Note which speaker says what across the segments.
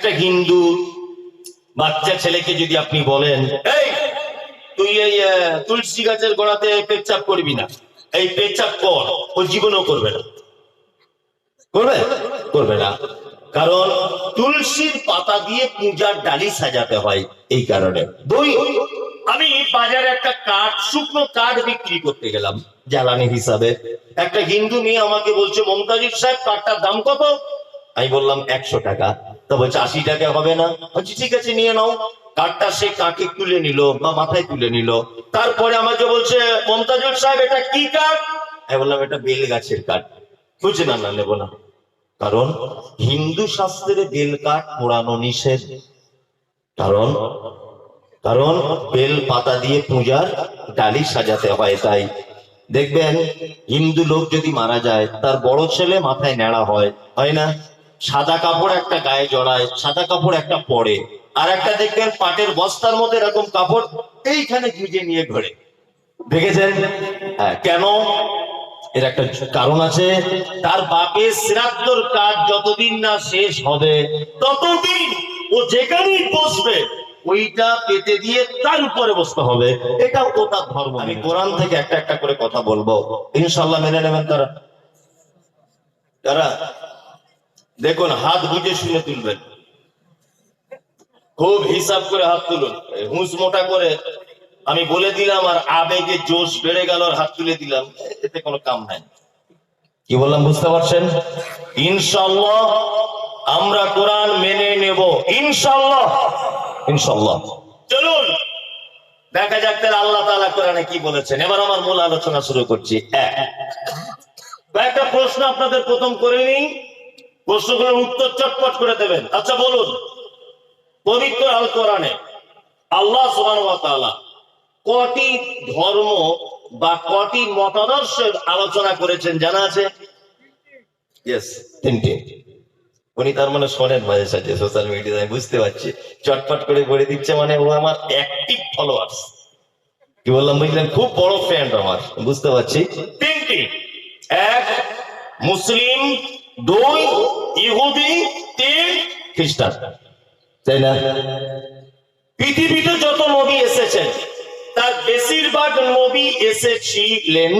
Speaker 1: একটা হিন্দু বাচ্চা ছেলেকে যদি আপনি বলেন, এই, তুই এই তুলসী গাছের গোড়াতে পেচ্ছাপ করবি না। এই পেচ্ছাপ কর, ও জীবনও করবে না। করবে? করবে না। কারণ তুলসীর পাতা দিয়ে পূজার ডালি সাজাতে হয় এই কারণে। দুই, আমি বাজারে একটা কাঠ, শুকনো কাঠ বিক্রি করতে গেলাম জ্বালানি হিসাবে। একটা হিন্দু মেয়ে আমাকে বলছে, মমতাজুর সাহেব কাঠটার দাম কত? আমি বললাম, একশো টাকা। তো বলছে আশি টাকা হবে না? বলছি, ঠিক আছে, নিয়ে নাও। কাঠটা সে কাকে তুলে নিল বা মাথায় তুলে নিল। তারপরে আমাকে বলছে মমতাজুর সাহেব, এটা কি কাঠ? বললাম, এটা বেল গাছের কাঠ। বুঝছে না না, নেব না। কারণ হিন্দু শাস্ত্রে বেল কাঠ পোড়ানো নিষেধ। কারণ কারণ বেল পাতা দিয়ে পূজার ডালি সাজাতে হয় তাই। দেখবেন, হিন্দু লোক যদি মারা যায়, তার বড় ছেলে মাথায় নেড়া হয় হয় না? সাদা কাপড় একটা গায়ে জড়ায়, সাদা কাপড় একটা পরে। আর একটা দেখবেন পাটের বস্তার মধ্যে এরকম কাপড় এইখানে গুজে নিয়ে ঘোরে। দেখেছেন? হ্যাঁ কেন? এর একটা কারণ আছে। তার বাপের শ্রাদ্ধর কাজ যতদিন না শেষ হবে, ততদিন ও যেখানেই বসবে, ওইটা পেতে দিয়ে তার উপরে বসতে হবে। এটা ও তার ধর্ম। আমি কোরআন থেকে একটা একটা করে কথা বলব। ইনশাল্লাহ মেনে নেবেন তারা। তারা দেখুন, হাত বুঝে শুনে তুলবেন। খুব হিসাব করে হাত তুলুন। হুঁশ মোটা করে আমি বলে দিলাম আর আবেগে জোশ বেড়ে গেল আর হাত তুলে দিলাম। এতে কোনো কাম নাই। কি বললাম বুঝতে পারছেন? ইনশাল্লাহ আমরা কোরআন মেনে নেব। ইনশাল্লাহ। ইনশাল্লাহ। চলুন। দেখা যাক তাহলে আল্লাহ তাআলা কোরআনে কি বলেছেন। এবার আমার মূল আলোচনা শুরু করছি। এক। কয়েকটা প্রশ্ন আপনাদের প্রথম করে নিই। প্রশ্নগুলোর উত্তর চটপট করে দেবেন। আচ্ছা বলুন। পবিত্র আল কোরআনে আল্লাহ সুবহানাহু কটি ধর্ম বা কটি মতাদর্শের আলোচনা করেছেন জানা আছে? উনি তার মানে শোনেন মাঝে সাঝে সোশ্যাল মিডিয়ায় বুঝতে পারছি। চটপট করে বলে দিচ্ছে মানে ও আমার অ্যাক্টিভ ফলোয়ার্স কি বললাম বুঝলেন? খুব বড় ফ্যান আমার বুঝতে পারছি। তিনটি। এক মুসলিম দুই ইহুদি, তিন খ্রিস্টান। তাই না? পৃথিবীতে যত নবী এসেছেন, তার বেশিরভাগ নবী এসেছিলেন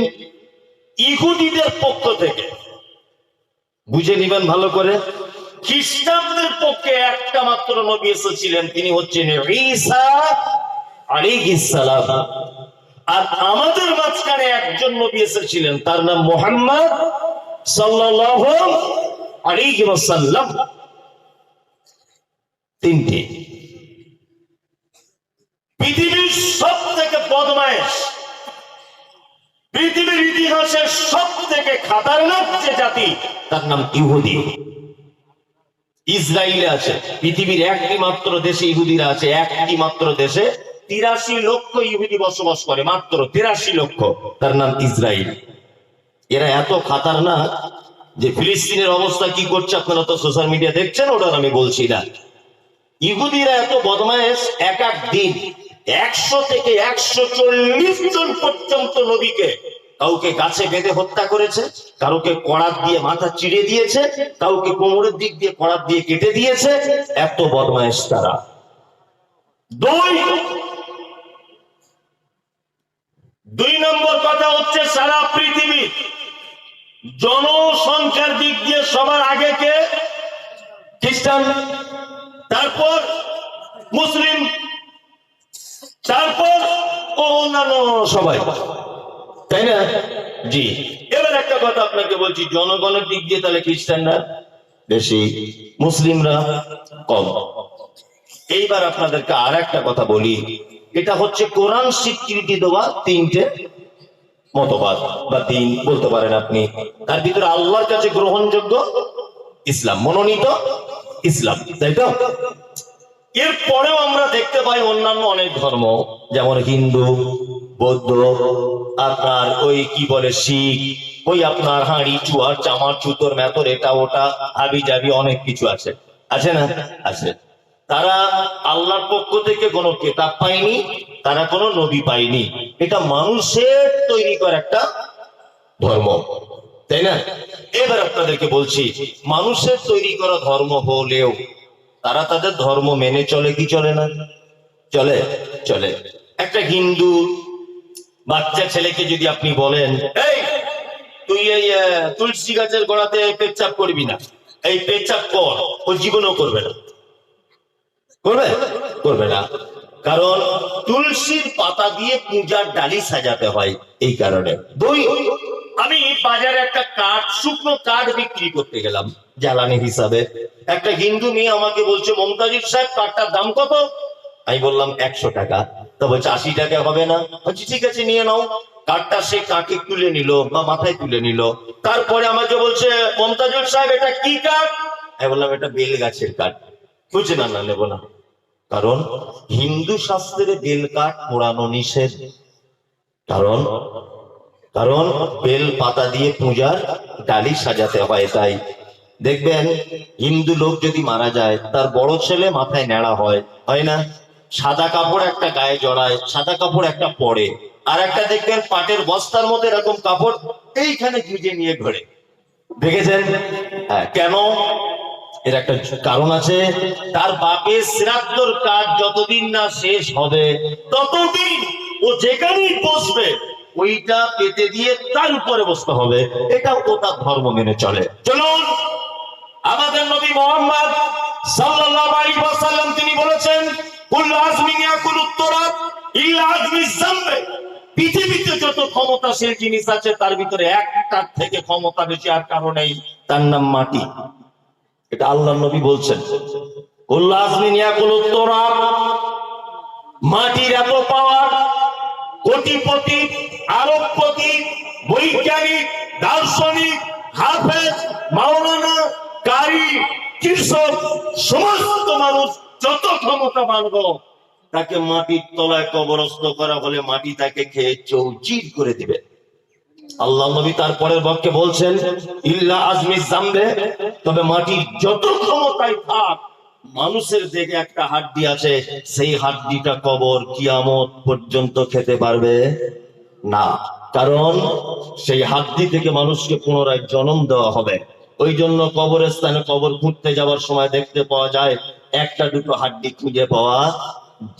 Speaker 1: ইহুদিদের পক্ষ থেকে। বুঝে নিবেন ভালো করে? খ্রিস্টানদের পক্ষে একটা মাত্র নবী এসেছিলেন, তিনি হচ্ছেন আর আমাদের মাঝখানে একজন নবী এসেছিলেন, তার নাম মোহাম্মদ তিনটি। পৃথিবীর সব থেকে বদমাইশ পৃথিবীর ইতিহাসের সব থেকে খাতারনাক যে জাতি, তার নাম ইহুদি। ইসরায়েলে আছে, পৃথিবীর একটি মাত্র দেশে ইহুদিরা আছে একটি মাত্র দেশে তিরাশি লক্ষ ইহুদি বসবাস করে, মাত্র তিরাশি লক্ষ। তার নাম ইসরায়েল এরা এত খাতারনাক যে ফিলিস্তিনের অবস্থা কি করছে আপনারা তো সোশ্যাল মিডিয়া দেখছেন ওটা আমি বলছি না। ইহুদিরা এত বদমায়েশ, এক এক দিন একশো থেকে একশো চল্লিশ জন পর্যন্ত নবীকে কাউকে গাছে বেঁধে হত্যা করেছে কাউকে কড়াত দিয়ে মাথা চিড়ে দিয়েছে, কাউকে কোমরের দিক দিয়ে কড়াত দিয়ে কেটে দিয়েছে, এত বদমায়েশ তারা। দুই দুই নম্বর কথা হচ্ছে সারা পৃথিবী জনসংখ্যার দিক দিয়ে সবার আগে কে? খ্রিস্টান। তারপর মুসলিম। তারপর অন্যান্য সবাই। তাই না? জি। এবার একটা কথা আপনাকে বলছি, জনগণের দিক দিয়ে তাহলে খ্রিস্টানরা বেশি, মুসলিমরা কম। এইবার আপনাদেরকে আর একটা কথা বলি। এটা হচ্ছে কোরআন স্বীকৃতি দেওয়া তিনটে মতবাদ বা দিন বলতে পারেন আপনি। তার ভিতরে আল্লাহর কাছে গ্রহণযোগ্য ইসলাম, মনোনীত ইসলাম, তাই তো? এরপরেও আমরা দেখতে পাই অন্যান্য অনেক ধর্ম, যেমন হিন্দু, বৌদ্ধ, আপনার ওই কি বলে শিখ, ওই আপনার হাঁড়ি, চুয়ার, চামার, চুতর, মেতর, এটা, ওটা, হাবি জাবি অনেক কিছু আছে। আছে না? আছে। তারা আল্লাহর পক্ষ থেকে কোনো কেতাব পায়নি, তারা কোনো নবী পায়নি। এটা মানুষের তৈরি করা একটা ধর্ম, তাই না? এবার আপনাদেরকে বলছি, মানুষের তৈরি করা ধর্ম হলেও তারা তাদের ধর্ম মেনে চলে কি চলে না? চলে চলে। একটা হিন্দু বাচ্চা ছেলেকে যদি আপনি বলেন, এই, তুই এই তুলসী গাছের গোড়াতে পেচ্ছাপ করবি না। এই পেচ্ছাপ কর, ও জীবনও করবে না। করবে? করবে না। কারণ তুলসীর পাতা দিয়ে পূজার ডালি সাজাতে হয় এই কারণে। দুই, আমি বাজারে একটা কাঠ, শুকনো কাঠ বিক্রি করতে গেলাম জ্বালানি হিসাবে। একটা হিন্দু মেয়ে আমাকে বলছে, মমতাজুর সাহেব, কাঠটার দাম কত? আমি বললাম, একশো টাকা। তো বলছে, আশি টাকা হবে না? বলছি, ঠিক আছে, নিয়ে নাও। কাঠটা সে কাকে তুলে নিল বা মাথায় তুলে নিল। তারপরে আমাকে বলছে মমতাজুর সাহেব, এটা কি কাঠ? আমি বললাম, এটা বেল গাছের কাঠ। বুঝছে না না, নেব না। কারণ হিন্দু শাস্ত্রে বেল কাঠ পোড়ানো নিষেধ। কারণ? কারণ বেল পাতা দিয়ে পূজার ডালি সাজাতে হয় তাই। দেখবেন, হিন্দু লোক যদি মারা যায়, তার বড় ছেলে মাথায় নেড়া হয় হয় না? সাদা কাপড় একটা গায়ে জড়ায়, সাদা কাপড় একটা পরে আর একটা দেখবেন, পাটের বস্তার মধ্যে এরকম কাপড় এইখানে গুজে নিয়ে ঘোরে। দেখেছেন? হ্যাঁ কেন? এর একটা কারণ আছে, তার বাপের শ্রাদ্ধর কাজ যতদিন না শেষ হবে, ততদিন ও যেখানেই বসবে, ওইটা পেতে দিয়ে তার উপরে বসতে হবে। এটা ও তার ধর্ম মেনে চলে। চলুন, আমাদের নবী মোহাম্মদ তিনি বলেছেন পৃথিবীতে যত ক্ষমতাশীল জিনিস আছে, তার ভিতরে একটার থেকে ক্ষমতা বেশি আর কারণেই তার নাম মাটি। এটা আল্লাহ নবী বলছেন। মাটির এত পাওয়ার, কোটিপতি, আরবপতি, বৈজ্ঞানিক, দার্শনিক, হাফেজ, মাওলানা, কারি, কৃষক, সমস্ত মানুষ যত ক্ষমতা মানব তাকে মাটির তলায় কবরস্থ করা হলে মাটি তাকে খেয়ে চৌচির করে দিবে। আল্লাহ নবী তারপরের বাক্যে বলছেন, ইল্লা আজমি জামবে তবে মাটির যত ক্ষমতায় থাক, মানুষের দেখে একটা হাড্ডি আছে, সেই হাড্ডিটা কবর কিয়ামত পর্যন্ত খেতে পারবে না। কারণ সেই হাড্ডি থেকে মানুষকে পুনরায় জন্ম দেওয়া হবে। ওই জন্য কবরের স্থানে কবর খুঁজতে যাওয়ার সময় দেখতে পাওয়া যায়, একটা দুটো হাড্ডি খুঁজে পাওয়া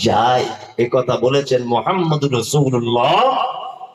Speaker 1: যায়। এ কথা বলেছেন মোহাম্মদ রসুল্লাহ